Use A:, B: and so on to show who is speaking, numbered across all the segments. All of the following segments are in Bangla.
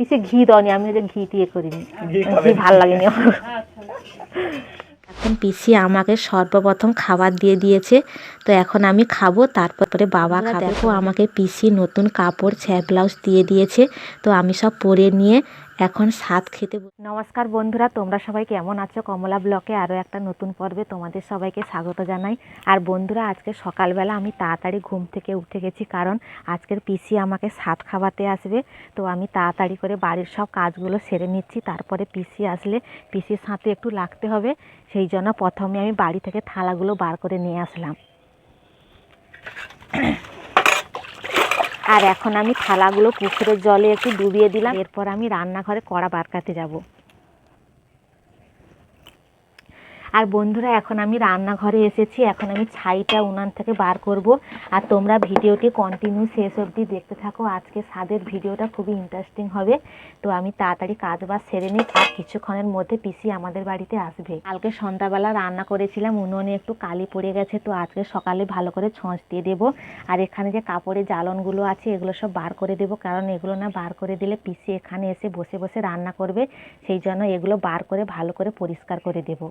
A: পিছে ঘি দাওনি আমি যে ঘি দিয়ে করিনি।
B: ঘি
A: ভালো লাগেনি আমার। এখন পিসি আমাকে সর্বপ্রথম খাবার দিয়ে দিয়েছে তো এখন আমি খাব তারপরে বাবা খাবে। দেখো। আমাকে পিসি নতুন কাপড় ছ্যা ব্লাউজ দিয়ে দিয়েছে তো আমি সব পরে নিয়ে এখন স্বাদ খেতে নমস্কার বন্ধুরা, তোমরা সবাই কেমন আছো? কমলা ব্লকে আরও একটা নতুন পর্বে তোমাদের সবাইকে স্বাগত জানাই। আর বন্ধুরা, আজকে সকালবেলা আমি তাড়াতাড়ি ঘুম থেকে উঠে গেছি কারণ আজকের পিসি আমাকে স্বাদ খাওয়াতে আসবে। তো আমি তাড়াতাড়ি করে বাড়ির সব কাজগুলো সেরে নিচ্ছি। তারপরে পিসি আসলে পিসির সাথে একটু লাগতে হবে। সেই জন্য প্রথমে আমি বাড়ি থেকে থালাগুলো বার করে নিয়ে আসলাম। আর এখন আমি থালাগুলো পুকুরের জলে একটু ডুবিয়ে দিলাম। এরপর আমি রান্নাঘরে কড়া বারকাতে যাব। আর বন্ধুরা, এখন আমি রান্নাঘরে এসেছি। এখন আমি ছাইটা উনান থেকে বার করব। আর তোমরা ভিডিওটি কন্টিনিউ শেষ অবধি দেখতে থাকো। আজকে স্বাদের ভিডিওটা খুবই ইন্টারেস্টিং হবে। তো আমি তাড়াতাড়ি কাজ বাজ সেরে নিই। আর কিছুক্ষণের মধ্যে পিসি আমাদের বাড়িতে আসবে। কালকে সন্ধ্যাবেলা রান্না করেছিলাম। উনুনে একটু কালি পড়ে গেছে। তো আজকে সকালে ভালো করে ছঁচ দিয়ে দেবো। আর এখানে যে কাপড়ের জ্বালনগুলো আছে, এগুলো সব বার করে দেবো। কারণ এগুলো না বার করে দিলে পিসি এখানে এসে বসে বসে রান্না করবে। সেই জন্য এগুলো বার করে ভালো করে পরিষ্কার করে দেবো।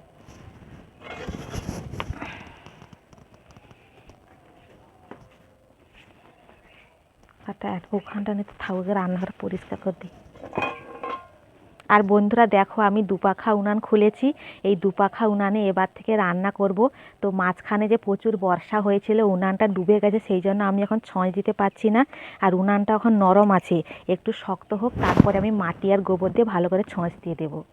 A: একটা ওখানটা নিতে থাকুক রান্নাঘর পরিষ্কার করে দিই। আর বন্ধুরা দেখো, আমি দুপাখা উনান খুলেছি। এই দুপাখা উনানে এবার থেকে রান্না করব। তো মাঝখানে যে প্রচুর বর্ষা হয়েছিল, উনানটা ডুবে গেছে, সেই জন্য আমি এখন ছয় দিতে পারছি না। আর উনানটা এখন নরম আছে, একটু শক্ত হোক, তারপরে আমি মাটি আর গোবর দিয়ে ভালো করে ছঁচ দিয়ে দেবো।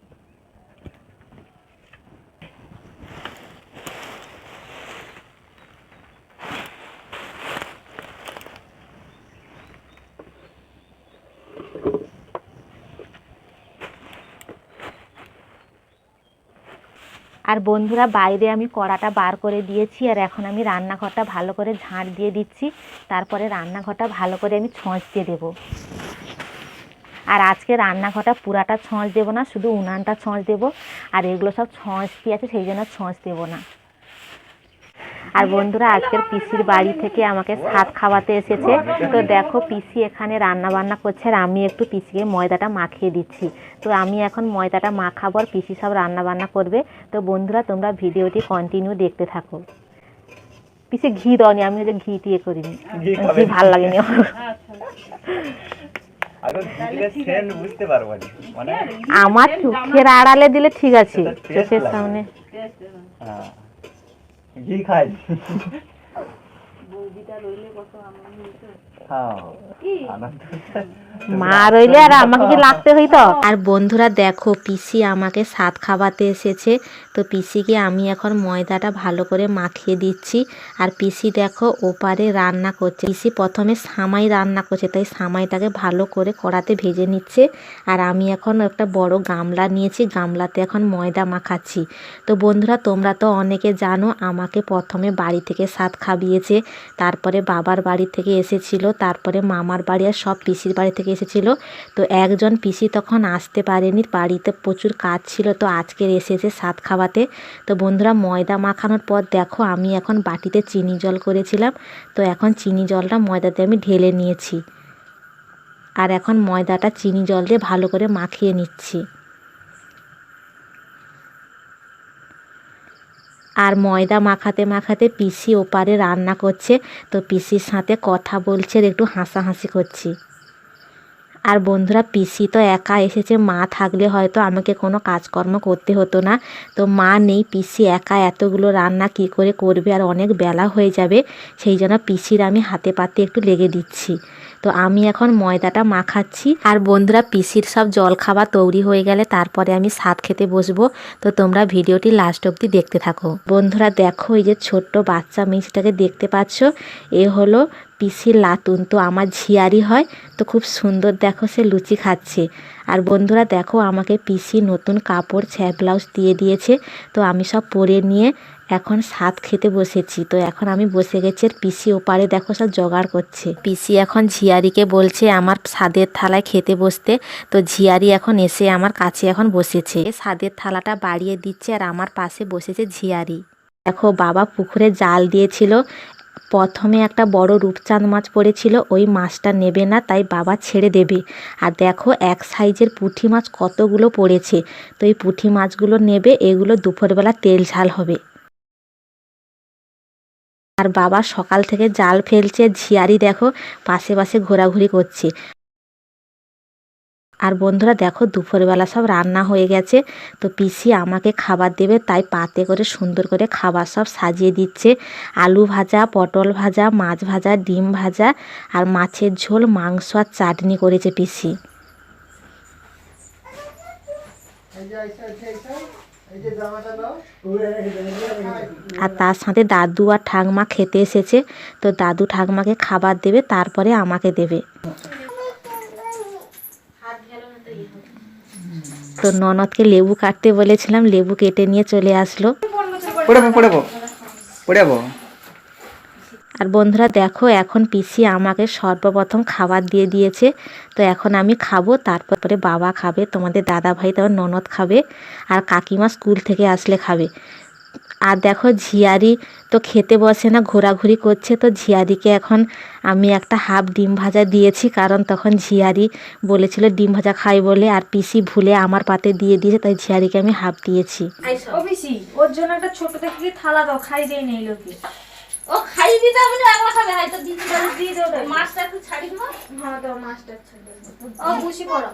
A: আর বন্ধুরা, বাইরে আমি কড়াটা বার করে দিয়েছি, আর এখন আমি রান্নাঘরটা ভালো করে ঝাঁট দিয়ে দিচ্ছি। তারপরে রান্নাঘরটা ভালো করে আমি ছঁচ দিয়ে দেবো। আর আজকে রান্নাঘরটা পুরাটা ছঁচ দেবো না, শুধু উনানটা ছঁচ দেবো। আর এগুলো সব ছঁচ দিয়ে আছে, সেই জন্য ছঁচ দেবো না। আর বন্ধুরা আজকের পিসির বাড়ি থেকে আমাকে ভাত খাওয়াতে এসেছে। তো দেখো পিসি এখানে রান্না বান্না করছে আর আমি একটু পিসিকে ময়দাটা মাখিয়ে দিচ্ছি। তো আমি এখন ময়দাটা মাখাবো আর পিসি সব রান্না বান্না করবে। তো বন্ধুরা তোমরা ভিডিওটি কন্টিনিউ দেখতে থাকো। পিসে ঘি দাওনি আমি যে ঘি দিয়ে করিনি।
B: ঘি
A: ভালো লাগেনি আমার।
B: মানে
A: আমার চোখের আড়ালে দিলে ঠিক আছে চোখের। সামনে।
B: হ্যাঁ ঘি খাই হ্যাঁ আনন্দ
A: মা রইলে আর আমাকে কি লাগতে হইতো আর বন্ধুরা দেখো পিসি আমাকে সাত খাওয়াতে এসেছে। তো পিসিকে আমি এখন ময়দাটা ভালো করে মাখিয়ে দিচ্ছি। আর পিসি দেখো ওপারে রান্না করছে। পিসি প্রথমে সামাই রান্না করছে তাই সামাইটাকে ভালো করে কড়াতে ভেজে নিচ্ছে। আর আমি এখন একটা বড় গামলা নিয়েছি গামলাতে এখন ময়দা মাখাচ্ছি। তো বন্ধুরা তোমরা তো অনেকে জানো আমাকে প্রথমে বাড়ি থেকে সাত খাবিয়েছে। তারপরে বাবার বাড়ি থেকে এসেছিল, তারপরে মামার বাড়ি আর সব পিসির বাড়ি থেকে এসেছিল। তো একজন পিসি তখন আসতে পারেনি, বাড়িতে প্রচুর কাজ ছিল, তো আজকের এসেছে সাত খাওয়াতে। তো বন্ধুরা, ময়দা মাখানোর পর দেখো, আমি এখন বাটিতে চিনি জল করেছিলাম। তো এখন চিনি জলটা ময়দাতে আমি ঢেলে নিয়েছি। আর এখন ময়দাটা চিনি জল দিয়ে ভালো করে মাখিয়ে নিচ্ছি। আর ময়দা মাখাতে মাখাতে পিসি ওপারে রান্না করছে। তো পিসির সাথে কথা বলছে একটু হাসাহাসি করছি। আর বন্ধুরা, পিসি তো একা এসেছে, মা থাকলে হয়তো আমাকে কোনো কাজকর্ম করতে হতো না। তো মা নেই, পিসি একা এতগুলো রান্না কি করে করবে? আর অনেক বেলা হয়ে যাবে, সেই জন্য পিসির আমি হাতে পাতে একটু লেগে দিচ্ছি। তো আমি এখন ময়দাটা মাখাচ্ছি। আর বন্ধুরা, পিসির সব জল খাবার তৈরি হয়ে গেলে তারপরে আমি স্বাদ খেতে বসবো। তো তোমরা ভিডিওটি লাস্ট অবধি দেখতে থাকো। বন্ধুরা, দেখো এই যে ছোট্ট বাচ্চা মেয়েটাকে দেখতে পাচ্ছ? এ হলো পিসির লাতুন। তো আমার ঝিয়ারি হয়, তো খুব সুন্দর দেখো সে লুচি খাচ্ছে। আর বন্ধুরা, দেখো আমাকে পিসি নতুন কাপড় ছ্যা ব্লাউজ দিয়ে দিয়েছে। তো আমি সব পরে নিয়ে এখন স্বাদ খেতে বসেছি, তো এখন আমি বসে গেছি আর পিসি ওপারে দেখো সব জোগাড় করছে। পিসি এখন ঝিয়ারিকে বলছে আমার সাদের থালায় খেতে বসতে, তো ঝিয়ারি এখন এসে আমার কাছে এখন বসেছে। সাদের থালাটা বাড়িয়ে দিচ্ছে আর আমার পাশে বসেছে ঝিয়ারি। দেখো বাবা পুকুরে জাল দিয়েছিল, প্রথমে একটা বড় রূপচাঁদ মাছ পড়েছিল, ওই মাছটা নেবে না তাই বাবা ছেড়ে দেবে। আর দেখো এক সাইজের পুঁটি মাছ কতগুলো পড়েছে, তো এই পুঁটি মাছগুলো নেবে, এগুলো দুপুরবেলা তেল ঝাল হবে। আর বাবা সকাল থেকে জাল ফেলছে, ঝিয়ারি দেখো, পাশে পাশে ঘোরাঘুরি করছে। আর বন্ধুরা দেখো, দুপুরবেলা সব রান্না হয়ে গেছে। তো পিসি আমাকে খাবার দেবে, তাই পাতে করে সুন্দর করে খাবার সব সাজিয়ে দিচ্ছে। আলু ভাজা, পটল ভাজা, মাছ ভাজা, ডিম ভাজা আর মাছের ঝোল, মাংস আর চাটনি করেছে পিসি। আর তার সাথে দাদু আর ঠাকমা খেতে এসেছে তো দাদু ঠাকমাকে খাবার দেবে তারপরে আমাকে দেবে তো ননদকে লেবু কাটতে বলেছিলাম লেবু কেটে নিয়ে চলে আসলো
B: পড়ে পড়াবো পড়ে পড়ে যাব।
A: আর বন্ধুরা দেখো, এখন পিসি আমাকে সর্বপ্রথম খাবার দিয়ে দিয়েছে। তো এখন আমি খাব, তারপরে বাবা খাবে, তোমাদের দাদা ভাই তোমার ননদ খাবে, আর কাকিমা স্কুল থেকে আসলে খাবে। আর দেখো, ঝিয়ারি তো খেতে বসে না, ঘোরাঘুরি করছে, তো ঝিয়ারিকে এখন আমি একটা হাফ ডিম ভাজা দিয়েছি, কারণ তখন ঝিয়ারি বলেছিল ডিম ভাজা খাই বলে, আর পিসি ভুলে আমার পাতে দিয়ে দিয়েছে, তাই ঝিয়ারিকে আমি হাফ দিয়েছি।
C: ওর জন্য একটা ছোট দেখে কি থালা দাও, খাই দেই নেই লোকে।
D: দিতে হবে একলা খাবে হয়তো দিদি
C: দিয়ে দাও
D: মাছটা একটু ছাড়ি মা?
C: হ্যাঁ দাও মাছটা ছেড়ে ও পুষি পড়ো।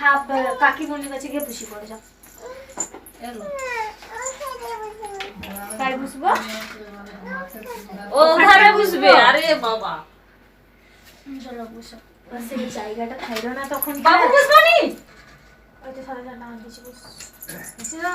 C: হাফ কাকিমণির কাছে গিয়ে পুষি পড়ে যাও।
D: এলো।
C: তাই বুঝব
D: ও ধারে বুঝবে আরে বাবা।
C: চলো বুঝো সেই জায়গাটা খাইলো না তখন
D: বাবু বুঝব নি?
C: ওই তো সারা জানা দিছি বুঝ বুঝছি না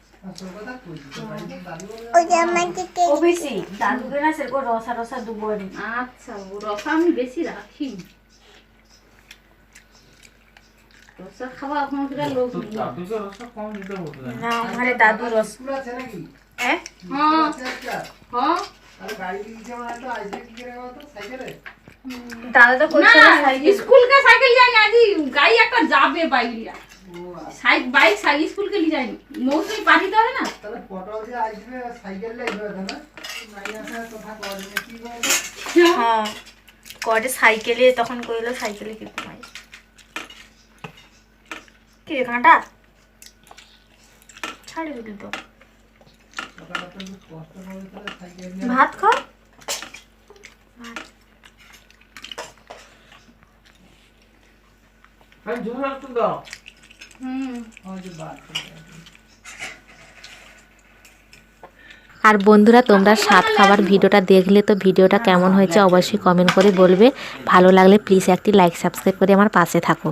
D: আচ্ছা ও রসা আমি বেশি রাখি। রসা খাওয়া এখন কিরা লোক নেই।
C: না দাদু রস হ্যাঁ।
D: হ্যাঁ। হ্যাঁ
C: দাদা তো
D: না
C: কইছে সাইকেল।
D: স্কুলকে সাইকেল গাড়ি একটা যাবে লিয়া সাইক বাইক সাইকেল স্কুলকে নিয়ে যায়নি। মৌসুমি পাঠিয়ে হবে না?
C: হ্যাঁ। কটে সাইকেলে তখন কইলো সাইকেলে কি ঘুমাই কি রে কাঁটা? ছাড়ি দিলি তো। ভাত খাও?
D: হুম
A: আর বন্ধুরা, তোমরা সাত খাবার ভিডিওটা দেখলে তো ভিডিওটা কেমন হয়েছে অবশ্যই কমেন্ট করে বলবে। ভালো লাগলে প্লিজ একটি লাইক সাবস্ক্রাইব করে আমার পাশে থাকো।